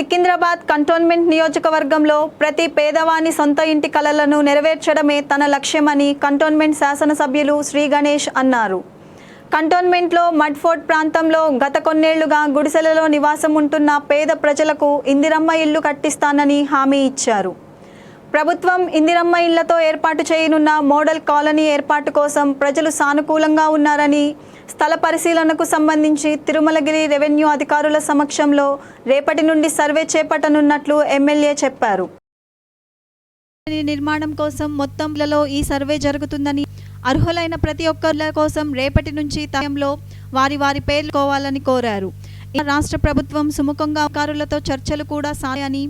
Secunderabad cantonment నియోజకవర్గంలో ప్రతి పేదవాని సొంత ఇంటి కలలను నెరవేర్చడమే తన లక్ష్యమని కంటోన్మెంట్ శాసనసభ్యులు శ్రీ గణేష్ అన్నారు. కంటోన్మెంట్లో మడ్ఫోర్ట్ ప్రాంతంలో గత కొన్నేళ్ళుగా గుడిసెలలో నివాసం ఉంటున్న పేద ప్రజలకు ఇందిరమ్మ ఇల్లు కట్టిస్తానని హామీ ఇచ్చారు. ప్రభుత్వం ఇందిరమ్మ ఇళ్ళతో ఏర్పాటు చేయనున్న మోడల్ కాలనీ ఏర్పాటు కోసం ప్రజలు సానుకూలంగా ఉన్నారని స్థల పరిశీలనకు సంబంధించి తిరుమలగిరి రెవెన్యూ అధికారుల సమక్షంలో రేపటి నుండి సర్వే చేపట్టనున్నట్లు ఎమ్మెల్యే చెప్పారు. నిర్మాణం కోసం మొత్తంలో ఈ సర్వే జరుగుతుందని అర్హులైన ప్రతి ఒక్కరి కోసం రేపటి నుంచి తయంలో వారి వారి పేర్లు కోవాలని కోరారు. రాష్ట్ర ప్రభుత్వం సుముఖంగా అధికారులతో చర్చలు కూడా సాయని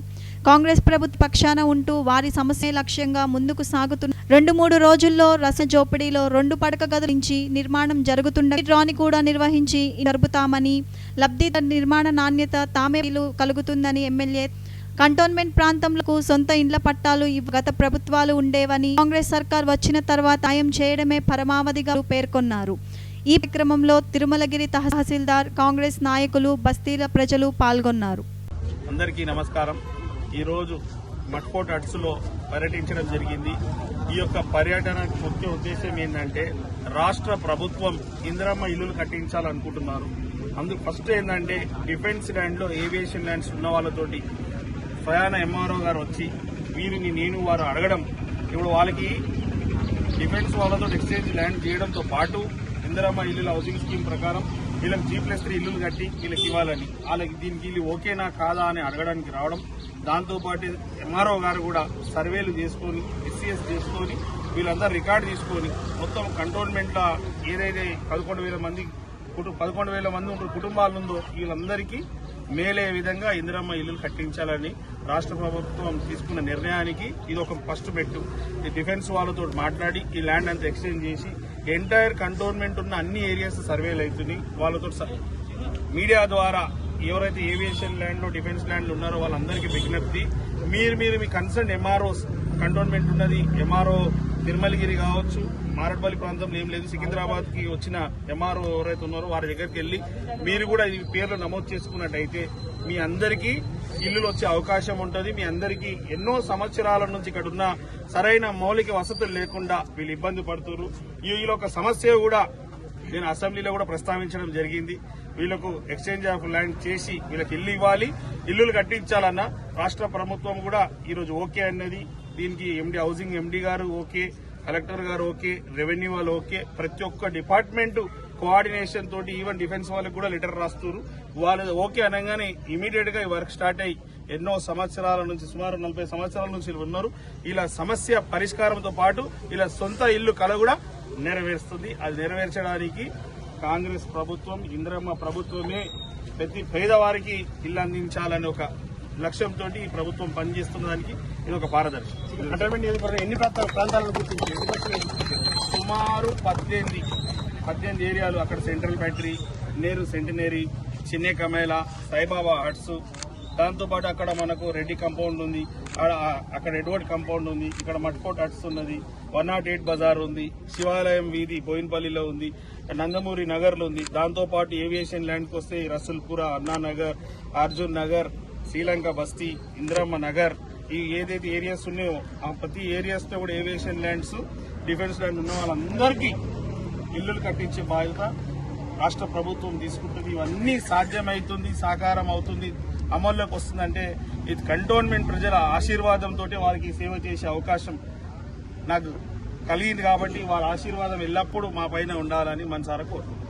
కాంగ్రెస్ ప్రభుత్వ పక్షాన ఉంటూ వారి సమస్య లక్ష్యంగా ముందుకు సాగుతున్న రెండు మూడు రోజుల్లో రస జోపిడీలో రెండు పడక గదుల నుంచి నిర్మాణం జరుగుతుండగా డ్రాని కూడా నిర్వహించి జరుపుతామని లబ్ధి నిర్మాణ నాణ్యత తామే కలుగుతుందని ఎమ్మెల్యే కంటోన్మెంట్ ప్రాంతంలో సొంత ఇండ్ల పట్టాలు గత ప్రభుత్వాలు ఉండేవని కాంగ్రెస్ సర్కార్ వచ్చిన తర్వాత సాయం చేయడమే పరమావధిగా పేర్కొన్నారు. ఈ క్రమంలో తిరుమలగిరి తహసీల్దార్ కాంగ్రెస్ నాయకులు బస్తీల ప్రజలు పాల్గొన్నారు. అందరికీ నమస్కారం. ఈరోజు మట్కోట్ అట్స్లో పర్యటించడం జరిగింది. ఈ యొక్క పర్యటన ముఖ్య ఉద్దేశం ఏంటంటే రాష్ట్ర ప్రభుత్వం ఇందిరమ్మ ఇల్లులు కట్టించాలనుకుంటున్నారు. అందుకు ఫస్ట్ ఏంటంటే డిఫెన్స్ ల్యాండ్లో ఏవియేషన్ ల్యాండ్స్ ఉన్న వాళ్ళతోటి స్వయాన ఎంఆర్ఓ గారు వచ్చి వీరిని నేను వారు అడగడం. ఇప్పుడు వాళ్ళకి డిఫెన్స్ వాళ్ళతో ఎక్స్చేంజ్ ల్యాండ్ చేయడంతో పాటు ఇందిరమ్మ ఇల్లుల హౌసింగ్ స్కీమ్ ప్రకారం వీళ్ళకి జీ ప్లస్ త్రీ ఇల్లులు కట్టి వీళ్ళకి ఇవ్వాలని. వాళ్ళకి దీనికి వీళ్ళు ఓకేనా కాదా అని అడగడానికి రావడం. దాంతోపాటు ఎంఆర్ఓ గారు కూడా సర్వేలు చేసుకొని ఎస్సీఎస్ చేసుకొని వీళ్ళందరూ రికార్డు తీసుకొని మొత్తం కంటోన్మెంట్లో ఏదైతే పదకొండు వేల మంది కుటు పదకొండు వేల మంది ఉన్న కుటుంబాలు ఉందో వీళ్ళందరికీ మేలే విధంగా ఇందిరమ్మ ఇల్లులు కట్టించాలని రాష్ట్ర ప్రభుత్వం తీసుకున్న నిర్ణయానికి ఇది ఒక ఫస్ట్ మెట్టు ఈ డిఫెన్స్ వాళ్ళతో మాట్లాడి ఈ ల్యాండ్ అంతా ఎక్స్చేంజ్ చేసి ఎంటైర్ కంటోన్మెంట్ ఉన్న అన్ని ఏరియాస్ సర్వేలు అవుతున్నాయి. వాళ్ళతో స- మీడియా ద్వారా ఎవరైతే ఏవియేషన్ ల్యాండ్లు డిఫెన్స్ ల్యాండ్లు ఉన్నారో వాళ్ళందరికీ విజ్ఞప్తి. మీరు మీరు మీ కన్సర్న్ ఎంఆర్ఓస్ కంటోన్మెంట్ ఉన్నది ఎంఆర్ఓ తిరుమలగిరి కావచ్చు మారడ్పల్లి ప్రాంతంలో ఏం లేదు. సికింద్రాబాద్కి వచ్చిన ఎంఆర్ఓ ఎవరైతే ఉన్నారో వారి దగ్గరికి వెళ్ళి మీరు కూడా ఈ పేర్లు నమోదు చేసుకున్నట్టయితే మీ అందరికీ ఇల్లులు వచ్చే అవకాశం ఉంటుంది. మీ అందరికీ ఎన్నో సంవత్సరాల నుంచి ఇక్కడ ఉన్న సరైన మౌలిక వసతులు లేకుండా వీళ్ళు ఇబ్బంది పడుతున్నారు వీళ్ళ ఒక సమస్య కూడా నేను అసెంబ్లీలో కూడా ప్రస్తావించడం జరిగింది. వీళ్ళకు ఎక్స్చేంజ్ ఆఫ్ ల్యాండ్ చేసి వీళ్ళకి ఇల్లు ఇవ్వాలి. ఇల్లులు కట్టించాలన్న రాష్ట్ర ప్రభుత్వం కూడా ఈరోజు ఓకే అన్నది. దీనికి MD housing MD garu okay collector garu okay revenue వాళ్ళు ఓకే. ప్రతి ఒక్క డిపార్ట్మెంటు కోఆర్డినేషన్ తోటి ఈవెన్ డిఫెన్స్ వాళ్ళకి కూడా లెటర్ రాస్తారు వాళ్ళు ఓకే అనగానే ఇమీడియట్గా ఈ వర్క్ స్టార్ట్ అయ్యి ఎన్నో సంవత్సరాల నుంచి సుమారు నలభై సంవత్సరాల నుంచి ఉన్నారు. ఇలా సమస్య పరిష్కారంతో పాటు ఇలా సొంత ఇల్లు కల కూడా నెరవేరుస్తుంది. అది నెరవేర్చడానికి కాంగ్రెస్ ప్రభుత్వం ఇందిరమ్మ ప్రభుత్వమే ప్రతి పేదవారికి ఇల్లు అందించాలని ఒక లక్ష్యంతో ఈ ప్రభుత్వం పనిచేస్తున్న దానికి ఇది ఒక పారదర్శి ఎన్ని ప్రాంతాల ప్రాంతాలను గుర్తించి ఎన్ని పక్షులు సుమారు పద్దెనిమిది. పద్దెనిమిది ఏరియాలు అక్కడ సెంట్రల్ ఫ్యాక్టరీ నేరు సెంటినరీ చిన్నే కమేల సాయిబాబా హట్స్. దాంతోపాటు అక్కడ మనకు రెడ్డి కాంపౌండ్ ఉంది. అక్కడ ఎడ్వర్డ్ కాంపౌండ్ ఉంది. ఇక్కడ మట్కోట్ హట్స్ ఉన్నది. వన్ నాట్ ఎయిట్ బజార్ ఉంది. శివాలయం వీధి బోయిన్పల్లిలో ఉంది. నందమూరి నగర్లో ఉంది. దాంతోపాటు ఏవియేషన్ ల్యాండ్కి వస్తే రసుల్పుర అన్నానగర్ అర్జున్ నగర్ శ్రీలంక బస్తీ ఇందిరమ్మ నగర్. ఈ ఏదైతే ఏరియాస్ ఉన్నాయో ఆ ప్రతి ఏరియాస్తో కూడా ఏవియేషన్ ల్యాండ్స్ డిఫెన్స్ ల్యాండ్ ఉన్న వాళ్ళందరికీ ఇల్లులు కట్టించే బాధ్యత రాష్ట్ర ప్రభుత్వం తీసుకుంటుంది. ఇవన్నీ సాధ్యమవుతుంది సాకారం అవుతుంది అమల్లోకి వస్తుందంటే ఇది కంటోన్మెంట్ ప్రజల ఆశీర్వాదంతో వారికి సేవ చేసే అవకాశం నాకు కలిగింది కాబట్టి వాళ్ళ ఆశీర్వాదం ఎల్లప్పుడూ మా పైన ఉండాలని మనసారా కోరుకుంటున్నాను